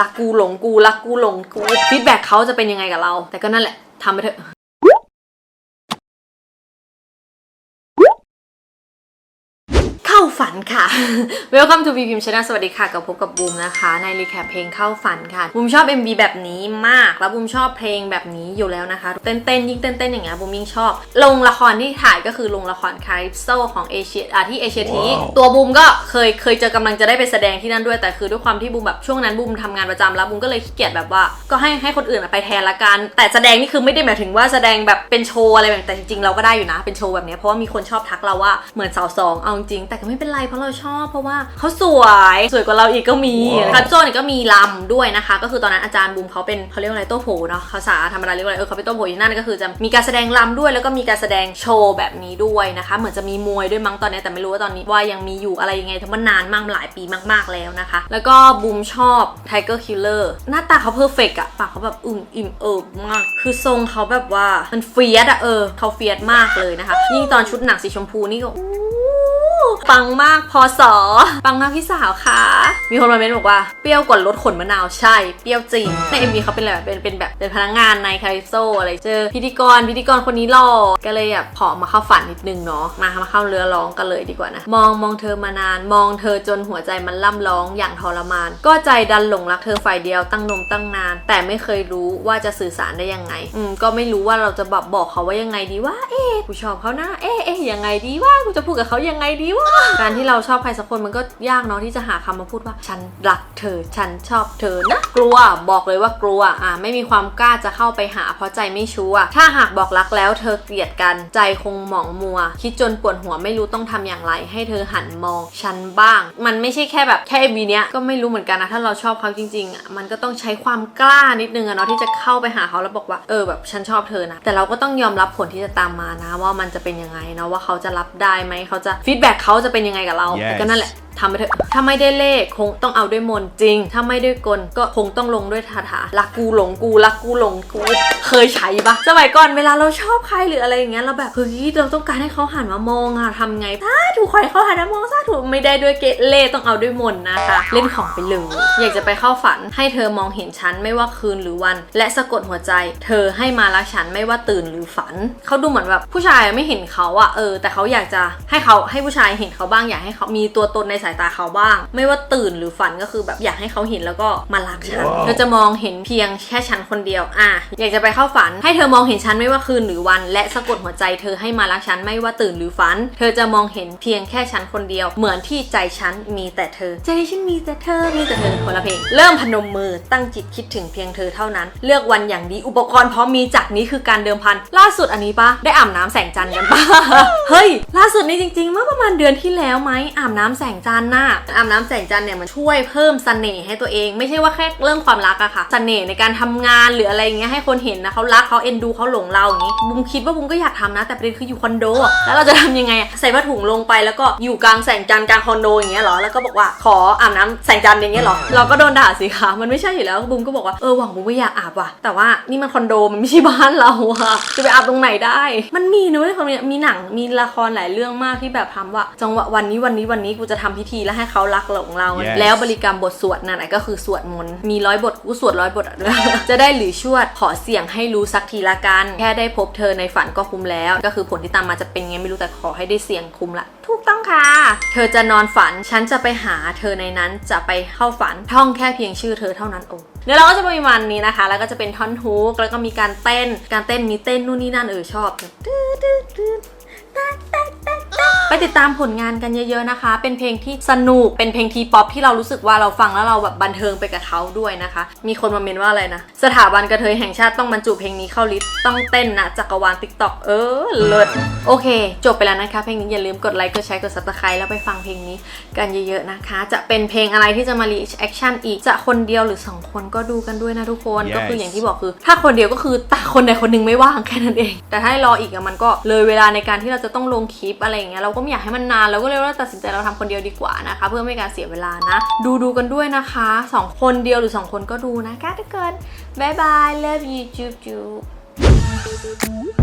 รักกูหลงกูรักกูหลงกูฟีดแบ็กเขาจะเป็นยังไงกับเรา แต่ก็นั่นแหละทำไปเถอะ ฝันค่ะ Welcome to B พิมพ์ชนะสวัสดีค่ะ กับพบกับบูมนะคะ ในรีแคปเพลงเข้าฝันค่ะบูมชอบ MV แบบนี้มาก แล้วบูมชอบเพลงแบบนี้อยู่แล้วนะคะ เต้นเต้นๆยิ่งเต้นเต้นๆอย่างเงี้ยบูมยิ่งชอบ ลงละครที่ถ่ายก็คือลงละครคาริปโซของเอเชียอะที่เอเชียทีตัวบูมก็เคยเคยเจอกำลังจะได้ไปแสดงที่นั่นด้วยแต่คือด้วยความที่บูมแบบช่วงนั้นบูมทำงานประจำแล้วบูมก็เลยขี้เกียจแบบว่า ก็ให้ให้คนอื่นอะไปแทนละกัน แต่แสดงนี่คือไม่ได้หมายถึงว่าแสดงแบบเป็นโชว์อะไรแบบแต่จริงๆเราก็ได้อยู่นะเป็นโชว์แบบเนี้ยเพราะว่ามีคนชอบทักเราว่าเหมือนสาวสองเอาจริงๆแต่ก็ไม่เป็นไรเพราะเราชอบ เพราะว่าเขาสวยสวยกว่าเราอีกก็มีคาร์โซเนี่ยก็มีลำด้วยนะคะ ก็คือตอนนั้นอาจารย์บูมเขาเป็นเขาเรียกว่าอะไรโต้โผเนาะภาษาธรรมดาเรียกว่าอะไรเออเขาเป็นโต้โผที่นั่นก็คือจะมีการแสดงลำด้วย แล้วก็มีการแสดงโชว์แบบนี้ด้วยนะคะ เหมือนจะมีมวยด้วยมั้งตอนนี้แต่ไม่รู้ว่าตอนนี้ว่ายังมีอยู่อะไรยังไงทั้งมันนานมากหลายปีมากๆแล้วนะคะ แล้วก็บูมชอบ Tiger Killer หน้าตาเขาเพอร์เฟกอะปากเขาแบบอึ่มอิ่มเอิบมาก คือทรงเขาแบบว่ามันเฟียสอะเออเขาเฟียสมากเลยนะคะ ยิ่งตอนชุดหนังสีชมพูนี่ก็อู้ ปังมากพอสอปังมากพี่สาวค่ะ มีคนมาเม้นบอกว่าเปรี้ยวกว่ารสขนมะนาวใช่ เปรี้ยวจริงในเอ็มวีเขาเป็นอะไรแบบเป็นเป็นแบบเป็นพนักงานในคาริโซอะไรเจอพิธีกรพิธีกรคนนี้หล่อก็เลยแบบขอมาเข้าฝันนิดนึงเนาะมามาเข้าเรือร้องกันเลยดีกว่านะ มองมองเธอมานาน มองเธอจนหัวใจมันล่ำร้องอย่างทรมาน ก็ใจดันหลงรักเธอฝ่ายเดียวตั้งนมตั้งนาน แต่ไม่เคยรู้ว่าจะสื่อสารได้ยังไง อืมก็ไม่รู้ว่าเราจะแบบบอกเขาว่ายังไงดีว่า เอ๊กูชอบเขานะ เอ๊ะเอ๊ะยังไงดีว่ากูจะพูดกับเขายังไงดีว่าการที่เราชอบใครสักคนมันก็ยากเนาะที่จะหาคำมาพูดว่า ฉันรักเธอ ฉันชอบเธอนะกลัวบอกเลยว่ากลัวอะไม่มีความกล้าจะเข้าไปหาเพราะใจไม่ชัวถ้าหากบอกรักแล้วเธอเกลียดกันใจคงหมองมัว คิดจนปวดหัวไม่รู้ต้องทำอย่างไร ให้เธอหันมองฉันบ้าง มันไม่ใช่แค่แบบแค่วีเนี้ยก็ไม่รู้เหมือนกันนะถ้าเราชอบเขาจริงๆอะมันก็ต้องใช้ความกล้านิดนึงอะเนาะที่จะเข้าไปหาเขาแล้วบอกว่าเออแบบฉันชอบเธอนะแต่เราก็ต้องยอมรับผลที่จะตามมานะ ว่ามันจะเป็นยังไงเนาะว่าเขาจะรับได้ไหมเขาจะฟีดแบ็กเขาจะเป็นยังไงกับเรา Yes แต่ก็นั่นแหละ ทำไปเถอะถ้าไม่ได้เลขคงต้องเอาด้วยมนจริง ถ้าไม่ด้วยกลก็คงต้องลงด้วยคาถารักกูหลงกูรักกูหลงกู เคยใช้ปะสมัยก่อนเวลาเราชอบใครหรืออะไรอย่างเงี้ยเราแบบเฮ้ยเราต้องการให้เขาหันมามองอะทำไงถ้าถูกให้เขาหันมามองซาถูกไม่ได้ด้วยเกตเล่ต้องเอาด้วยมนนะคะเล่นของไปเลยอยากจะไปเข้าฝันให้เธอมองเห็นฉันไม่ว่าคืนหรือวัน และสะกดหัวใจ เธอให้มารักฉันไม่ว่าตื่นหรือฝันเขาดูเหมือนแบบผู้ชายไม่เห็นเขาอะเออ แต่เขาอยากจะให้เขาให้ผู้ชายเห็นเขาบ้างอยากให้เขามีตัวตนในสายตาเขาบ้าง ไม่ว่าตื่นหรือฝันก็คือแบบอยากให้เขาเห็นแล้วก็มารักฉันว้าวเธอจะมองเห็นเพียงแค่ฉันคนเดียวอะอยากจะไปเข้าฝัน ให้เธอมองเห็นฉันไม่ว่าคืนหรือวัน และสะกดหัวใจเธอให้มารักฉันไม่ว่าตื่นหรือฝัน เธอจะมองเห็นเพียงแค่ฉันคนเดียว เหมือนที่ใจฉันมีแต่เธอ ใจฉันมีแต่เธอมีแต่เธอคนละเพลงเริ่มพนมมือตั้งจิตคิดถึงเพียงเธอเท่านั้น เลือกวันอย่างดีอุปกรณ์พร้อมมีจากนี้คือการเดิมพันล่าสุดอันนี้ปะได้อาบน้ำแสงจันทร์กันปะเฮ้ยล่าสุดนี้จริงๆเมื่อประมาณเดือนที่แล้วไหมอาบน้ำแสงจันทร์น่ะอาบน้ำแสงจันทร์เนี่ยมันช่วยเพิ่มเสน่ห์ให้ตัวเอง ไม่ใช่ว่าแค่เรื่องความรักอะค่ะเสน่ห์ในการทำงานหรืออะไรเงี้ยให้คนเห็นนะเขารักเขาเอ็นดูเขาหลงเราอย่างงี้บุ้มคิดว่าบุ้มก็อยากทำนะ แต่ประเด็นคืออยู่คอนโด แล้วเราจะทำยังไงใส่ผ้าถุงลงไปแล้วก็อยู่กลางแสงจันทร์กลางคอนโดอย่างเงี้ยเหรอแล้วก็บอกว่าขออาบน้ำแสงจันทร์อย่างเงี้ยเหรอเราก็โดนด่าสิคะมันไม่ใช่อยู่แล้วบุ้มก็บอกว่าเออหวังบุ้มก็อยากอาบว่ะแต่ว่านี่มันคอนโดมันไม่ใช่บ้านเราอะจะไปอาบตรงไหนได้ มันมีนะเว้ยคนนี้มีหนังมีละครหลายเรื่องมากที่แบบทำว่า จังหวะวันนี้วันนี้วันนี้กูจะทำพิธีแล้วให้เขารักหลงเรา Yes แล้วบริกรรมบทสวดนั่นแหละก็คือสวดมนต์มีร้อยบทกูสวดร้อยบทอะด้วยจะได้หรือชวดขอเสี่ยงให้รู้สักทีละกัน แค่ได้พบเธอในฝันก็คุ้มแล้ว ก็คือผลที่ตามมาจะเป็นไงไม่รู้แต่ขอให้ได้เสี่ยงคุ้มละ ถูกต้องค่ะ เธอจะนอนฝัน ฉันจะไปหาเธอในนั้นจะไปเข้าฝันท่องแค่เพียงชื่อเธอเท่านั้นโอ้เดี๋ยวเราก็จะประมาณนี้นะคะ แล้วก็จะเป็นท่อนฮุกแล้วก็มีการเต้น การเต้นมีเต้นนู่นนี่นั่นเออชอบตื้อตื้อตื้อ ไปติดตามผลงานกันเยอะๆนะคะ เป็นเพลงที่สนุก เป็นเพลงทีป๊อปที่เรารู้สึกว่าเราฟังแล้วเราแบบบันเทิงไปกับเขาด้วยนะคะ มีคนมาเมนว่าอะไรนะ สถาบันกระเทยแห่งชาติต้องบรรจุเพลงนี้เข้าลิสต์ ต้องเต้นนะจักรวาลติ๊กต็อกเออ เลิศ โอเค จบไปแล้วนะคะ เพลงนี้อย่าลืมกดไลค์ กดแชร์ กด subscribe แล้วไปฟังเพลงนี้กันเยอะๆนะคะ จะเป็นเพลงอะไรที่จะมารีแอคชั่นอีก จะคนเดียวหรือสองคนก็ดูกันด้วยนะทุกคน Yes ก็คืออย่างที่บอกคือ ถ้าคนเดียวก็คือแต่คนใดคนหนึ่งไม่ว่างแค่นั้นเอง แต่ถ้าให้รออีกอะมันก็เลยเวลาในการที่เราจะต้องลงคลิปอะไรอย่างเงี้ยเราก็ไม่อยากให้มันนานเราก็เลยว่าตัดสินใจเราทำคนเดียวดีกว่านะคะ เพื่อไม่ให้การเสียเวลานะ ดูดูกันด้วยนะคะสองคนเดียวหรือสองคนก็ดูนะคะทุกคนบายบายเลิฟยูจูบจุ๊บ